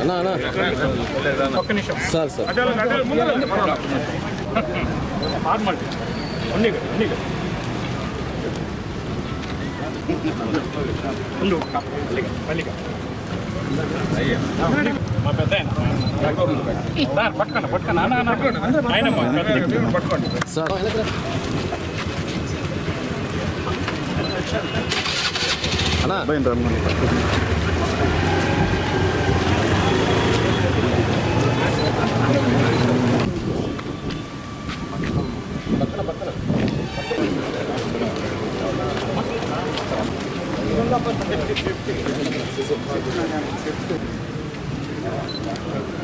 అన్నా అన్నా ఒక్క నిమిషం సార్ సార్ ఫార్మాలిటీ మా పెద్ద సార్ పట్టుకోండి పట్టుకోండి అన్న మా పెద్ద ఆయన. పట్టుకోండి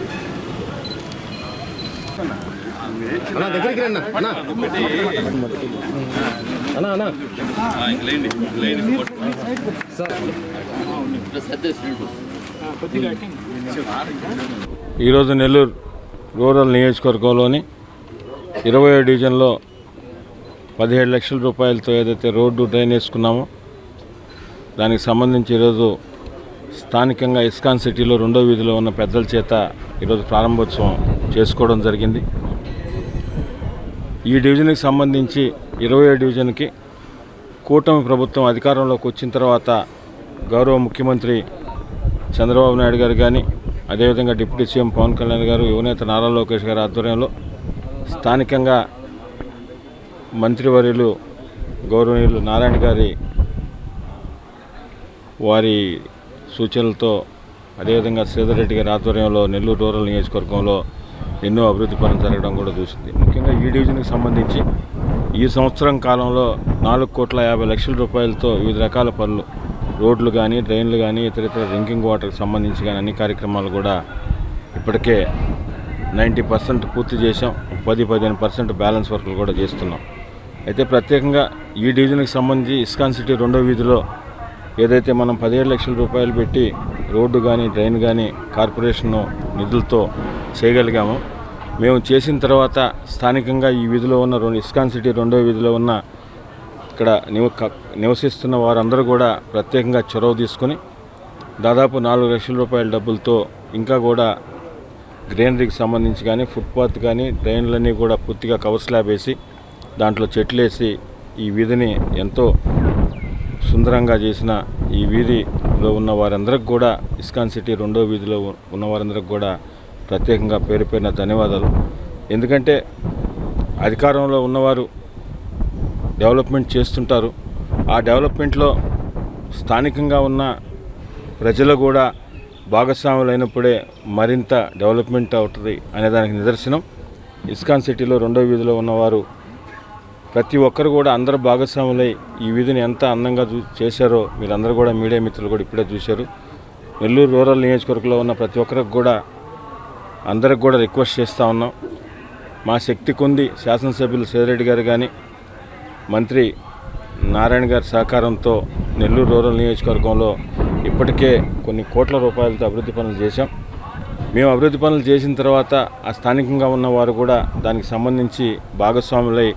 సార్ అన్నా దగ్గరికి రండి అన్నా. అన్నా. అన్నా ఈరోజు నెల్లూరు రూరల్ నియోజకవర్గంలోని ఇరవై డివిజన్లో పదిహేడు లక్షల రూపాయలతో ఏదైతే రోడ్డు డ్రైన్ వేసుకున్నామో దానికి సంబంధించి ఈరోజు స్థానికంగా ఇస్కాన్ సిటీలో రెండో వీధిలో ఉన్న పెద్దల చేత ఈరోజు ప్రారంభోత్సవం చేసుకోవడం జరిగింది. ఈ డివిజన్కి సంబంధించి ఇరవై డివిజన్కి కూటమి ప్రభుత్వం అధికారంలోకి వచ్చిన తర్వాత గౌరవ ముఖ్యమంత్రి చంద్రబాబు నాయుడు గారు కానీ అదేవిధంగా డిప్యూటీ సీఎం పవన్ కళ్యాణ్ గారు యువనేత నారా లోకేష్ గారి ఆధ్వర్యంలో స్థానికంగా మంత్రివర్యులు గౌరవనీయులు నారాయణ గారి వారి సూచనలతో అదేవిధంగా శ్రీధర్ రెడ్డి గారి ఆధ్వర్యంలో నెల్లూరు రూరల్ నియోజకవర్గంలో ఎన్నో అభివృద్ధి పనులు జరగడం కూడా చూసింది. ముఖ్యంగా ఈ డివిజన్కి సంబంధించి ఈ సంవత్సరం కాలంలో నాలుగు కోట్ల యాభై లక్షల రూపాయలతో వివిధ రకాల పనులు రోడ్లు కానీ డ్రైన్లు కానీ ఇతర ఇతర డ్రింకింగ్ వాటర్కి సంబంధించి కానీ అన్ని కార్యక్రమాలు కూడా ఇప్పటికే నైంటీ పర్సెంట్ పూర్తి చేసాం పది పదిహేను పర్సెంట్ బ్యాలెన్స్ వర్క్లు కూడా చేస్తున్నాం. అయితే ప్రత్యేకంగా ఈ డివిజన్కి సంబంధించి ఇస్కాన్ సిటీ రెండో వీధిలో ఏదైతే మనం పదిహేడు లక్షల రూపాయలు పెట్టి రోడ్డు కానీ డ్రైన్ కానీ కార్పొరేషన్ నిధులతో చేయగలిగాము. మేము చేసిన తర్వాత స్థానికంగా ఈ వీధిలో ఉన్న రెండు ఇస్కాన్ సిటీ రెండో వీధిలో ఉన్న ఇక్కడ నివ క- నివసిస్తున్న వారందరూ కూడా ప్రత్యేకంగా చొరవ తీసుకొని దాదాపు నాలుగు లక్షల రూపాయల డబ్బులతో ఇంకా కూడా గ్రీనరీకి సంబంధించి కానీ ఫుట్పాత్ కానీ డ్రైన్లన్నీ కూడా పూర్తిగా కవర్ స్లాబ్ వేసి దాంట్లో చెట్లు వేసి ఈ వీధిని ఎంతో సుందరంగా చేసిన ఈ వీధిలో ఉన్న వారందరికి కూడా ఇస్కాన్ సిటీ రెండో వీధిలో ఉన్న వారందరికి కూడా ప్రత్యేకంగా పేరు పేరిన ధన్యవాదాలు. ఎందుకంటే అధికారంలో ఉన్నవారు డెవలప్మెంట్ చేస్తుంటారు. ఆ డెవలప్మెంట్లో స్థానికంగా ఉన్న ప్రజలు కూడా భాగస్వాములు అయినప్పుడే మరింత డెవలప్మెంట్ అవుతుంది అనే దానికి నిదర్శనం. ఇస్కాన్ సిటీలో రెండో వీధిలో ఉన్నవారు ప్రతి ఒక్కరు కూడా అందరూ భాగస్వాములై ఈ వీధిని ఎంత అందంగా చూ చేశారో మీరందరూ కూడా మీడియా మిత్రులు కూడా ఇప్పుడే చూశారు. నెల్లూరు రూరల్ నియోజకవర్గంలో ఉన్న ప్రతి ఒక్కరికి కూడా అందరికి కూడా రిక్వెస్ట్ చేస్తూ ఉన్నాం. మా శక్తి కొంది శాసనసభ్యులు సేదరెడ్డి గారు కానీ మంత్రి నారాయణ గారి సహకారంతో నెల్లూరు రూరల్ నియోజకవర్గంలో ఇప్పటికే కొన్ని కోట్ల రూపాయలతో అభివృద్ధి పనులు చేశాం. మేము అభివృద్ధి పనులు చేసిన తర్వాత ఆ స్థానికంగా ఉన్న వారు కూడా దానికి సంబంధించి భాగస్వాములై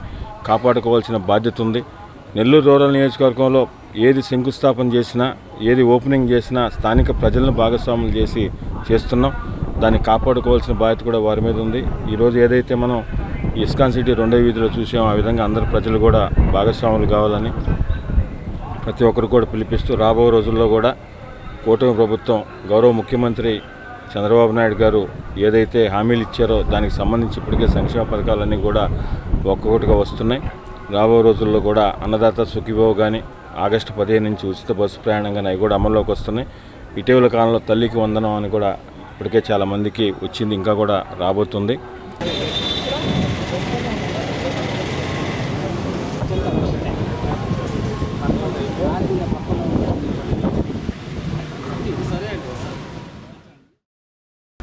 కాపాడుకోవాల్సిన బాధ్యత ఉంది. నెల్లూరు రూరల్ నియోజకవర్గంలో ఏది శంకుస్థాపన చేసినా ఏది ఓపెనింగ్ చేసినా స్థానిక ప్రజలను భాగస్వాములు చేసి చేస్తున్నాం. దాన్ని కాపాడుకోవాల్సిన బాధ్యత కూడా వారి మీద ఉంది. ఈరోజు ఏదైతే మనం ఇస్కాన్ సిటీ రెండో వీధిలో చూసామో ఆ విధంగా అందరు ప్రజలు కూడా భాగస్వాములు కావాలని ప్రతి ఒక్కరు కూడా పిలిపిస్తూ రాబో రోజుల్లో కూడా కూటమి ప్రభుత్వం గౌరవ ముఖ్యమంత్రి చంద్రబాబు నాయుడు గారు ఏదైతే హామీలు ఇచ్చారో దానికి సంబంధించి ఇప్పటికే సంక్షేమ పథకాలన్నీ కూడా ఒక్కొక్కటిగా వస్తున్నాయి. రాబో రోజుల్లో కూడా అన్నదాత సుఖీభావ్ కానీ ఆగస్టు పదిహేను నుంచి ఉచిత బస్సు ప్రయాణం కానీ అవి కూడా అమల్లోకి వస్తున్నాయి. ఇటీవల కాలంలో తల్లికి వందనం అని కూడా ఇప్పటికే చాలా మందికి వచ్చింది. ఇంకా కూడా రాబోతుంది.